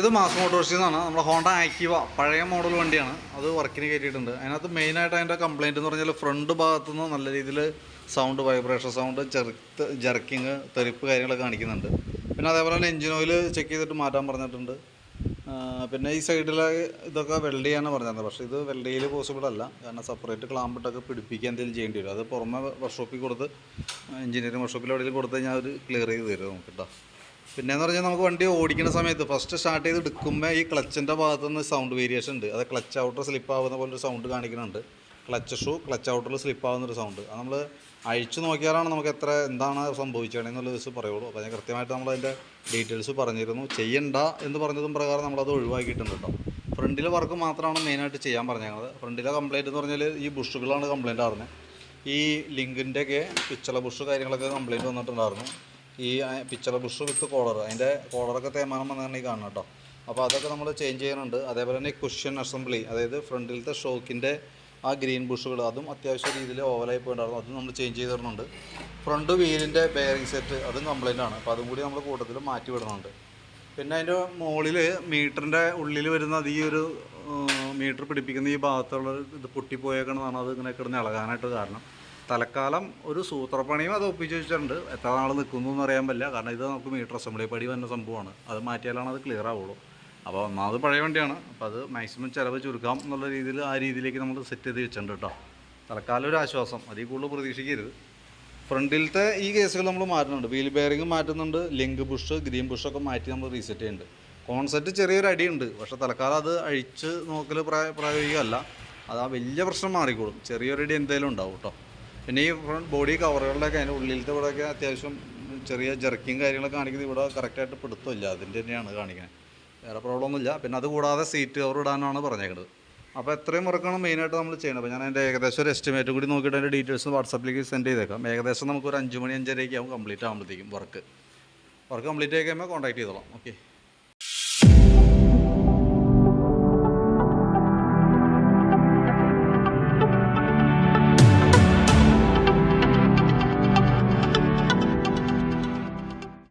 ഇത് മാസ് മോട്ടോഴ്സിൽ നിന്നാണ് നമ്മുടെ ഹോണ്ട ആക്റ്റീവ. പഴയ മോഡൽ വണ്ടിയാണ്. അത് വർക്കിന് കയറ്റിയിട്ടുണ്ട്. അതിനകത്ത് മെയിനായിട്ട് അതിന്റെ കംപ്ലയിന്റ് എന്ന് പറഞ്ഞാൽ ഫ്രണ്ട് ഭാഗത്തു നിന്ന് നല്ല രീതിയിൽ സൗണ്ട് വൈബ്രേഷൻ സൗണ്ട് ചെറുത്ത് ജർക്കിങ് തെറിപ്പ് കാര്യങ്ങളൊക്കെ കാണിക്കുന്നുണ്ട്. പിന്നെ അതേപോലെ തന്നെ എഞ്ചിൻ ഓയിൽ ചെക്ക് ചെയ്തിട്ട് മാറ്റാൻ പറഞ്ഞിട്ടുണ്ട്. പിന്നെ ഈ സൈഡിലെ ഇതൊക്കെ വെൽഡ് ചെയ്യാനാണ് പറഞ്ഞത് പക്ഷേ ഇത് വെൽഡ് ചെയ്യൽ പോസിബിൾ അല്ല. കാരണം സെപ്പറേറ്റ് ക്ലാമ്പിട്ടൊക്കെ പിടിപ്പിക്കുക എന്തെങ്കിലും ചെയ്യേണ്ടി വരും. അത് പുറമെ വർക്ക്ഷോപ്പിൽ കൊടുത്ത് എഞ്ചിനീയറിംഗ് വർക്ക്ഷോപ്പിൽ എവിടെയെങ്കിലും കൊടുത്ത് കഴിഞ്ഞാൽ അവർ ക്ലിയർ ചെയ്ത് തരും നമുക്ക് കേട്ടോ പിന്നെയെന്ന് പറഞ്ഞാൽ നമുക്ക് വണ്ടി ഓടിക്കുന്ന സമയത്ത് ഫസ്റ്റ് സ്റ്റാർട്ട് ചെയ്ത് എടുക്കുമ്പോൾ ഈ ക്ലച്ചിന്റെ ഭാഗത്തുനിന്ന് സൗണ്ട് വേരിയേഷൻ ഉണ്ട്. അത് ക്ലച്ച് ഔട്ടർ സ്ലിപ്പ് ആവുന്ന പോലൊരു സൗണ്ട് കാണിക്കുന്നുണ്ട് ക്ലച്ച് ഷൂ ക്ലച്ച് ഔട്ടറിൽ സ്ലിപ്പ് ആവുന്ന ഒരു സൗണ്ട് അത് നമ്മൾ അഴിച്ചു നോക്കിയാലാണ് നമുക്ക് എത്ര എന്താണ് സംഭവിച്ചതെന്നുള്ള ദിവസം പറയുള്ളൂ. അപ്പോൾ ഞാൻ കൃത്യമായിട്ട് നമ്മൾ അതിന്റെ ഡീറ്റെയിൽസ് പറഞ്ഞിരുന്നു. ചെയ്യണ്ട എന്ന് പറഞ്ഞതും പ്രകാരം നമ്മളത് ഒഴിവാക്കിയിട്ടുണ്ട് കേട്ടോ ഫ്രണ്ടിലെ വർക്ക് മാത്രമാണ് മെയിനായിട്ട് ചെയ്യാൻ പറഞ്ഞത് ഫ്രണ്ടിലെ കംപ്ലയിന്റ് എന്ന് പറഞ്ഞാൽ ഈ ബുഷുകളാണ് കംപ്ലയിന്റ് ആയിരുന്നത് ഈ ലിങ്കിന്റെയൊക്കെ പിച്ചള ബുഷ് കാര്യങ്ങളൊക്കെ കംപ്ലയിന്റ് വന്നിട്ടുണ്ടായിരുന്നു. ഈ പിച്ചള ബുഷ് വിത്ത് കോളർ അതിന്റെ കോളറൊക്കെ തേമാനം വന്നാണ് ഈ കാണുന്നത് കേട്ടോ അപ്പോൾ അതൊക്കെ നമ്മൾ ചേഞ്ച് ചെയ്യുന്നുണ്ട്. അതേപോലെ തന്നെ കുഷ്യൻ അസംബ്ലി അതായത് ഫ്രണ്ടിലത്തെ ഷോക്കിന്റെ ആ ഗ്രീൻ ബുഷുകൾ അതും അത്യാവശ്യ രീതിയിൽ ഓവലായി പോയിട്ടുണ്ടായിരുന്നു അതും നമ്മൾ ചേഞ്ച് ചെയ്ത് തരുന്നുണ്ട്. ഫ്രണ്ട് വീലിന്റെ ബെയറിംഗ് സെറ്റ് അതും കംപ്ലൈന്റ് ആണ്. അപ്പോൾ അതും കൂടി നമ്മൾ കൂട്ടത്തിൽ മാറ്റി വിടുന്നുണ്ട് പിന്നെ അതിന്റെ മുകളിൽ മീറ്ററിന്റെ ഉള്ളിൽ വരുന്ന അത് ഈ ഒരു മീറ്റർ പിടിപ്പിക്കുന്ന ഈ ഭാഗത്തുള്ള ഇത് പൊട്ടിപ്പോയേക്കണമെന്നാണ് അത് ഇങ്ങനെ കിടന്ന് ഇളകാനായിട്ട് കാരണം. തലക്കാലം ഒരു സൂത്രപ്പണിയും അത് ഒപ്പിച്ച് വെച്ചിട്ടുണ്ട്. എത്ര നാൾ നിൽക്കുന്നു എന്ന് അറിയാൻ പറ്റില്ല. കാരണം ഇത് നമുക്ക് മീറ്റർ അസംബ്ലി പടി വന്ന സംഭവമാണ്. അത് മാറ്റിയാലാണ് അത് ക്ലിയർ ആവുള്ളൂ. അപ്പോൾ ഒന്നാമത് പഴയ വണ്ടിയാണ്. അപ്പോൾ അത് മാക്സിമം ചിലവ് ചുരുക്കാം എന്നുള്ള രീതിയിൽ ആ രീതിയിലേക്ക് നമ്മൾ സെറ്റ് ചെയ്ത് വെച്ചിട്ടുണ്ട് കേട്ടോ തൽക്കാലം ഒരു ആശ്വാസം. അതിൽ കൂടുതൽ പ്രതീക്ഷിക്കരുത്. ഫ്രണ്ടിലത്തെ ഈ കേസുകൾ നമ്മൾ മാറ്റുന്നുണ്ട്. വീൽ ബെയറിംഗ് മാറ്റുന്നുണ്ട്. ലിങ്ക് ബുഷ് ഗ്രീൻ ബുഷൊക്കെ മാറ്റി നമ്മൾ റീസെറ്റ് ചെയ്യുന്നുണ്ട്. കോൺസെപ്റ്റ് ചെറിയൊരു അടിയുണ്ട്. പക്ഷേ തൽക്കാലം അത് അഴിച്ച് നോക്കൽ പ്രായ പ്രായോഗികമല്ല. അത് ആ വലിയ പ്രശ്നം മാറിക്കോളും. ചെറിയൊരു അടി എന്തായാലും ഉണ്ടാവും കേട്ടോ പിന്നെ ഈ ഫ്രണ്ട് ബോഡി കവറുകളുടെയൊക്കെ അതിന്റെ ഉള്ളിലത്തെ ഇവിടെയൊക്കെ അത്യാവശ്യം ചെറിയ ജെർക്കിങ് കാര്യങ്ങളൊക്കെ കാണിക്കുന്നത് ഇവിടെ കറക്റ്റായിട്ട് പിടുത്തമില്ല. അതിന്റെ തന്നെയാണ് കാണിക്കുന്നത് വേറെ പ്രോബ്ലം ഒന്നുമില്ല പിന്നെ അത് കൂടാതെ സീറ്റ് കവർ ഇടാനാണ് പറഞ്ഞേക്കുന്നത് അപ്പോൾ എത്രയും വർക്കാണ് മെയിനായിട്ട് നമ്മൾ ചെയ്യണം. അപ്പോൾ ഞാൻ അതിന്റെ ഏകദേശം ഒരു എസ്റ്റിമേറ്റ് കൂടി നോക്കിയിട്ട് അതിന്റെ ഡീറ്റെയിൽസ് വാട്സപ്പിലേക്ക് സെൻഡ് ചെയ്തേക്കാം. ഏകദേശം നമുക്ക് ഒരു അഞ്ച് മണി അഞ്ചരയ്ക്ക് ആവും കംപ്ലീറ്റ് ആകുമ്പോഴത്തേക്കും വർക്ക് വർക്ക് കംപ്ലീറ്റ് ആയി കഴിയുമ്പോൾ കോൺടാക്ട് ചെയ്തോളാം. ഓക്കെ